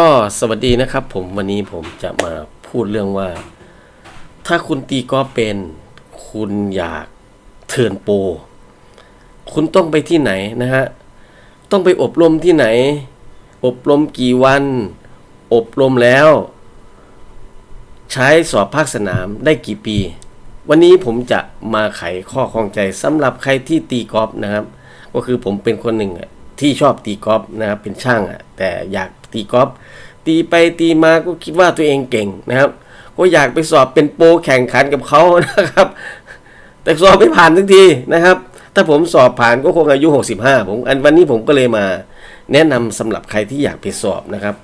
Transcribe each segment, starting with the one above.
ก็สวัสดีนะครับผมวันนี้ผมจะมาพูดเรื่องว่า ถ้าคุณตีกอล์ฟเป็นคุณอยากเทิร์นโปรคุณต้องไปที่ไหนนะฮะ ต้องไปอบรมที่ไหน อบรมกี่วัน อบรมแล้ว ใช้สอบภาคสนามได้กี่ปี วันนี้ผมจะมาไขข้อข้องใจสำหรับใครที่ตีกอล์ฟนะครับ ก็คือผมเป็นคนหนึ่งที่ชอบตีกอล์ฟนะครับเป็นช่างอะแต่อยาก ตีกอล์ฟตีไปตีมาก็คิดว่าตัวเองเก่งนะครับ ก็อยากไปสอบเป็นโปรแข่งขันกับเขานะครับ แต่สอบไม่ผ่านสักทีนะครับ ถ้าผมสอบผ่านก็คงอายุ 65 ผมอันวันนี้ผมก็เลยมาแนะนำสำหรับใครที่อยากไปสอบนะครับ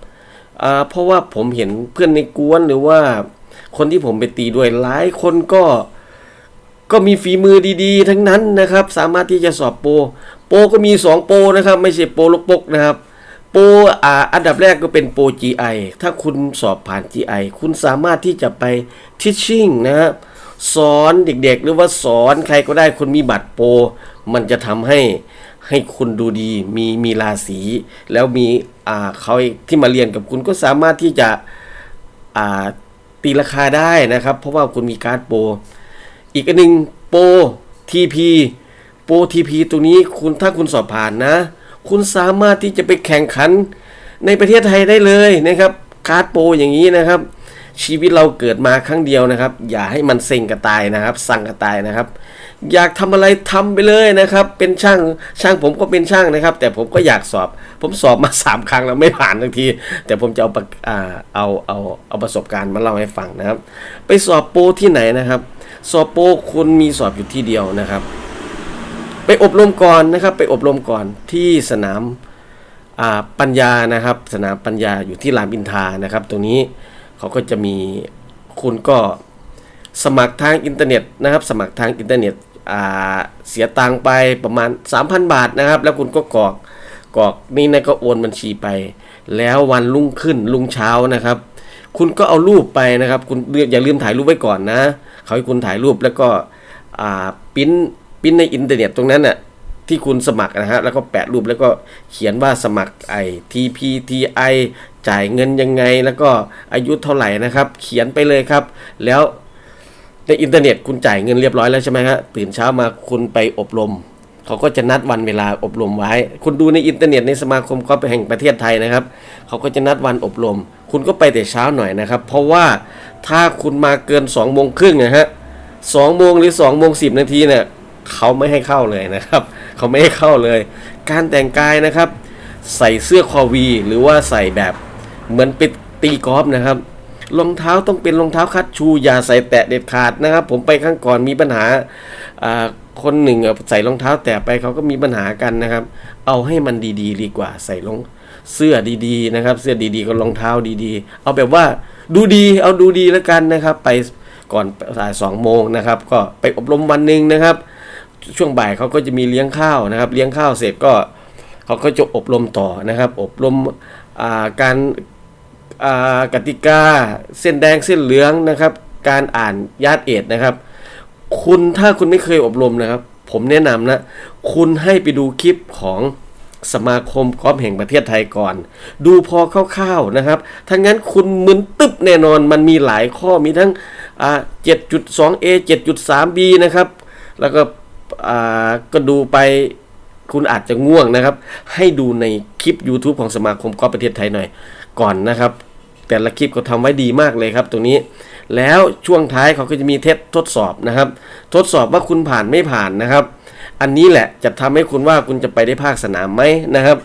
เพราะว่าผมเห็นเพื่อนในกวนหรือว่าคนที่ผมไปตีด้วยหลายคนก็ก็มีฝีมือดีๆ ทั้งนั้นนะครับ สามารถที่จะสอบโปรโปรก็มี 2 โปรนะครับ ไม่ใช่โปรลูกปกนะครับ โปรอ่าอันดับแรกก็เป็นโปร GI ถ้าคุณสอบผ่าน GI คุณสามารถที่จะไป teaching นะครับสอนเด็กๆ หรือว่าสอนใครก็ได้คุณมีบัตรโปร มันจะทำให้ให้คุณดูดีมีมีราศีแล้วมีอ่าเขาที่มาเรียนกับคุณก็สามารถที่จะอ่าตีราคาได้นะครับ เพราะว่าคุณมีการ์ดโปร อีกอันหนึ่งโปร TP โปร TP ตรงนี้คุณถ้าคุณสอบผ่านนะ คุณสามารถที่จะไปแข่งขันในประเทศไทยได้เลยนะครับการ์ดโปรอย่างนี้นะครับ ชีวิตเราเกิดมาครั้งเดียวนะครับ อย่าให้มันเซ็งกระตายนะครับ สั่งกระตายนะครับ อยากทำอะไรทำไปเลยนะครับ เป็นช่างช่างผมก็เป็นช่างนะครับ แต่ผมก็อยากสอบ ผมสอบมาสามครั้งแล้วไม่ผ่านทันที แต่ผมจะเอาปากอ่าเอาเอาเอาประสบการณ์มาเล่าให้ฟังนะครับ ไปสอบโปรที่ไหนนะครับ สอบโปรคุณมีสอบอยู่ที่เดียวนะครับ ไปอบรมก่อนนะครับ ไปอบรมก่อนที่สนามาปัญญานะครับ สนามปัญญาอยู่ที่รามอินทานะครับ ตรงนี้เขาก็จะมีคุณก็สมัครทางอินเทอร์เน็ตนะครับ สมัครทางอินเทอร์เน็ตเสียตังไปประมาณ 3,000 บาทนะครับ แล้วคุณก็กรอกกรอกนี่นะก็โอนบัญชีไป แล้ววันรุ่งขึ้นรุ่งเช้านะครับ คุณก็เอารูปไปนะครับ คุณอย่าลืมถ่ายรูปไว้ก่อนนะ เขาให้คุณถ่ายรูปแล้วก็ปิ้น ปิ้นในอินเทอร์เน็ตตรงนั้นน่ะที่คุณสมัครนะฮะแล้วก็แปะรูปแล้วก็เขียนว่าสมัครไอ TPTI จ่ายเงินยังไง แล้วก็อายุเท่าไหร่นะครับ เขียนไปเลยครับ แล้วในอินเทอร์เน็ตคุณจ่ายเงินเรียบร้อยแล้วใช่ไหมฮะตื่นเช้ามาคุณไปอบรม เขาก็จะนัดวันเวลาอบรมไว้ คุณดูในอินเทอร์เน็ตในสมาคมกอล์ฟแห่งประเทศไทยนะครับ เขาก็จะนัดวันอบรม คุณก็ไปแต่เช้าหน่อยนะครับ เพราะว่าถ้าคุณมาเกิน2องโมงครึ่งนะฮะสองโมงหรือ2องโมงสินาทีเนี่ย เขาไม่ให้เข้าเลยนะครับเขาไม่ให้เข้าเลย การแต่งกายนะครับ ใส่เสื้อคอวี หรือว่าใส่แบบเหมือนไปตีกอล์ฟนะครับรองเท้าต้องเป็นรองเท้าคัดชู อย่าใส่แตะเด็ดขาดนะครับ ผมไปข้างก่อนมีปัญหาอ่าคนหนึ่งใส่รองเท้าแตะไปเขาก็มีปัญหากันนะครับ เอาให้มันดีๆดีกว่าใส่รองเสื้อดีๆนะครับ เสื้อดีๆกับรองเท้าดีๆ เอาแบบว่าดูดีเอาดูดีแล้วกันนะครับ ไปก่อนสายสองโมงนะครับ ก็ไปอบรมวันหนึ่งนะครับ ช่วงบ่ายเขาก็จะมีเลี้ยงข้าวนะครับ เลี้ยงข้าวเสร็จก็เขาก็จะอบรมต่อนะครับ อบรมาการากติกาเส้นแดงเส้นเหลืองนะครับ การอ่านยาดเอดนะครับ คุณถ้าคุณไม่เคยอบรมนะครับ ผมแนะนำนะ คุณให้ไปดูคลิปของสมาคมกอล์ฟแห่งประเทศไทยก่อน ดูพอคร่าวๆนะครับถ้างั้นคุณมึนตึ๊บแน่นอนมันมีหลายข้อมีทั้งอ่า 7.2a 7.3b นะครับ แล้วก็ ก็ดูไปคุณอาจจะง่วงนะครับ ให้ดูในคลิป YouTube ของสมาคมกอล์ฟประเทศไทยหน่อยก่อนนะครับ แต่ละคลิปเขาทำไว้ดีมากเลยครับตรงนี้ แล้วช่วงท้ายเขาก็จะมีเทสทดสอบนะครับ ทดสอบว่าคุณผ่านไม่ผ่านนะครับ อันนี้แหละจะทำให้คุณว่าคุณจะไปได้ภาคสนามไหมนะครับ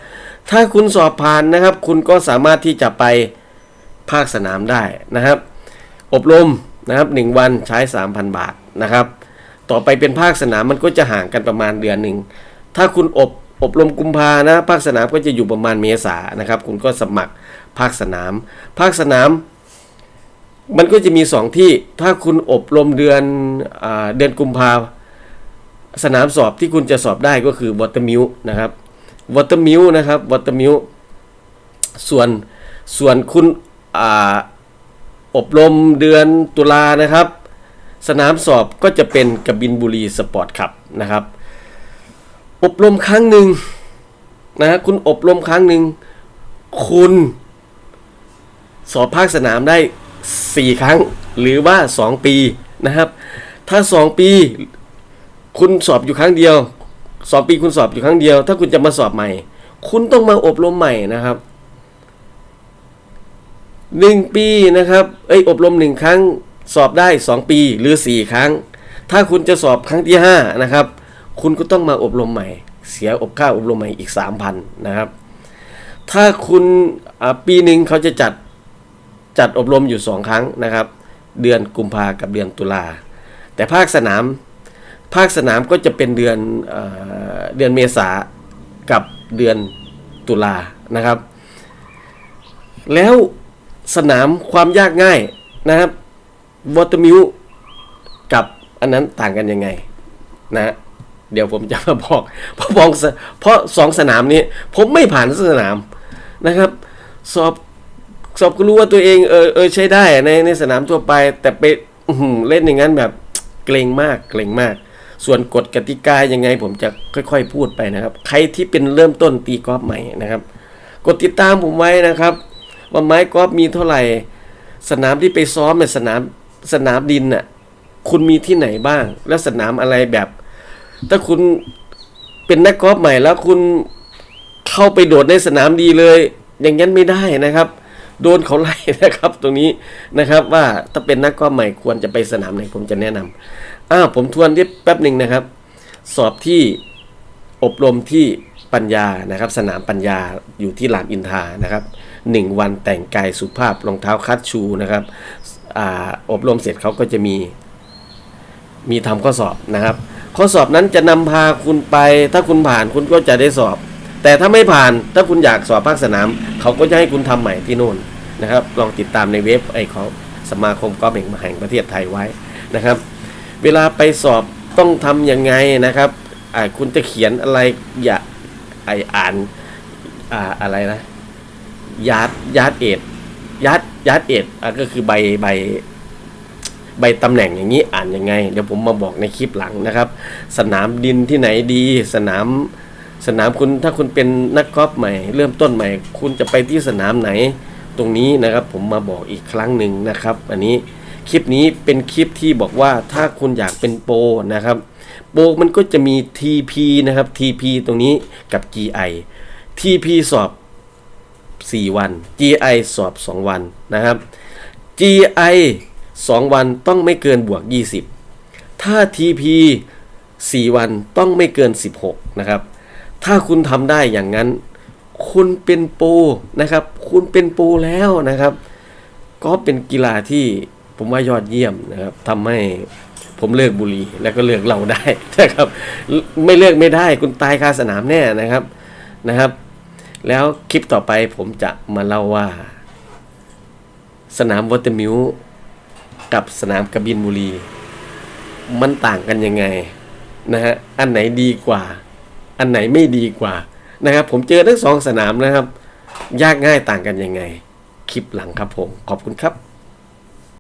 ถ้าคุณสอบผ่านนะครับ คุณก็สามารถที่จะไปภาคสนามได้นะครับ อบรมนะครับหนึ่งวันใช้ 3,000 บาทนะครับ ต่อไปเป็นภาคสนามมันก็จะห่างกันประมาณเดือนหนึ่ง ถ้าคุณอบอบรมกุมภานะ ภาคสนามก็จะอยู่ประมาณเมษานะครับ คุณก็สมัครภาคสนาม ภาคสนาม มันก็จะมีสองที่ ถ้าคุณอบรมเดือนอเดือนกุมภาสนามสอบที่คุณจะสอบได้ก็คือวอเตอร์มิวนะครับวอเตอร์มิวนะครับวอเตอร์มิวส่วนส่วนคุณออบรมเดือนตุลานะครับ สนามสอบก็จะเป็นกบินบุรีสปอร์ตคลับนะครับ อบรมครั้งหนึ่งนะคุณอบรมครั้งหนึ่งคุณ สอบภาคสนามได้ 4 ครั้งหรือว่า 2 ปีนะครับ ถ้า 2 ปี คุณสอบอยู่ครั้งเดียวสองปีคุณสอบอยู่ครั้งเดียว ถ้าคุณจะมาสอบใหม่ คุณต้องมาอบรมใหม่นะครับหนึ่งปีนะครับ เอ้ยอบรมหนึ่งครั้ง สอบได้สองปีหรือสี่ครั้ง ถ้าคุณจะสอบครั้งที่ห้านะครับ คุณก็ต้องมาอบรมใหม่ เสียอบค่าอบรมใหม่อีกสามพันนะครับ ถ้าคุณปีหนึ่งเขาจะจัดจัดอบรมอยู่สองครั้งนะครับ เดือนกุมภากับเดือนตุลา แต่ภาคสนาม ภาคสนามก็จะเป็นเดือนเอเดือนเมษากับเดือนตุลานะครับ แล้วสนามความยากง่ายนะครับ วอเตอร์มิวกับอันนั้นต่างกันยังไง นะ เดี๋ยวผมจะมาบอก เพราะบอกสเพราะสองสนามนี้ ผมไม่ผ่านสนามนะครับ สอบสอบก็รู้ว่าตัวเองเออเออใช้ได้ในในสนามทั่วไป แต่ไปเล่นอย่างนั้นแบบเกรงมากเกรงมาก ส่วนกฎกติกายังไง ผมจะค่อย ๆ พูดไปนะครับ ใครที่เป็นเริ่มต้นตีกอล์ฟใหม่นะครับ กดติดตามผมไว้นะครับ ว่าไม้กอล์ฟมีเท่าไหร่ สนามที่ไปซ้อมเป็นสนาม สนามดินน่ะ คุณมีที่ไหนบ้าง แล้วสนามอะไรแบบ ถ้าคุณเป็นนักกอล์ฟใหม่แล้วคุณเข้าไปโดดในสนามดีเลย อย่างนั้นไม่ได้นะครับ โดนเขาไล่นะครับ ตรงนี้นะครับ ว่าถ้าเป็นนักกอล์ฟใหม่ควรจะไปสนามไหนผมจะแนะนำอ้าวผมทวนที่แป๊บหนึ่งนะครับ สอบที่อบรมที่ปัญญานะครับ สนามปัญญาอยู่ที่ลานอินทานะครับหนึ่งวันแต่งกายสุภาพรองเท้าคัดชูนะครับ ออบรมเสร็จเขาก็จะมี มีทำข้อสอบนะครับ ข้อสอบนั้นจะนำพาคุณไป ถ้าคุณผ่านคุณก็จะได้สอบ แต่ถ้าไม่ผ่านถ้าคุณอยากสอบภาคสนาม เขาก็จะให้คุณทำใหม่ที่โน่นนะครับ ลองติดตามในเว็บไอของสมาคมกอล์ฟแห่งแห่งประเทศไทยไว้นะครับ เวลาไปสอบต้องทำยังไงนะครับคุณจะเขียนอะไรอย่าไออ่านอ่าอะไรนะยาร์ดยาร์ดเอ็ด ยาร์ดยาร์ดเอ็ดอะก็คือใบใบใบตำแหน่งอย่างนี้อ่านยังไง เดี๋ยวผมมาบอกในคลิปหลังนะครับ สนามดินที่ไหนดี สนามสนามคุณถ้าคุณเป็นนักกอล์ฟใหม่ เริ่มต้นใหม่ คุณจะไปที่สนามไหน ตรงนี้นะครับผมมาบอกอีกครั้งหนึ่งนะครับ อันนี้คลิปนี้เป็นคลิปที่บอกว่าถ้าคุณอยากเป็นโปรนะครับโปรมันก็จะมี TP นะครับ TP ตรงนี้กับ GI TP สอบ 4 วัน GI สอบ 2 วันนะครับ GI 2 วันต้องไม่เกินบวก 20 ถ้า TP 4 วันต้องไม่เกิน 16 นะครับ ถ้าคุณทำได้อย่างนั้น คุณเป็นโปรนะครับ คุณเป็นโปรแล้วนะครับ ก็เป็นกีฬาที่ผมว่ายอดเยี่ยมนะครับทำให้ผมเลิกบุหรี่แล้วก็เลิกเหล้าได้นะครับ ไม่เลิกไม่ได้คุณตายคาสนามแน่นะครับนะครับ แล้วคลิปต่อไปผมจะมาเล่าว่า สนามวอเตอร์มิวกับสนามกระบินบุรี มันต่างกันยังไงนะฮะอันไหนดีกว่า อันไหนไม่ดีกว่านะครับ ผมเจอทั้งสองสนามนะครับ ยากง่ายต่างกันยังไง คลิปหลังครับผม ขอบคุณครับ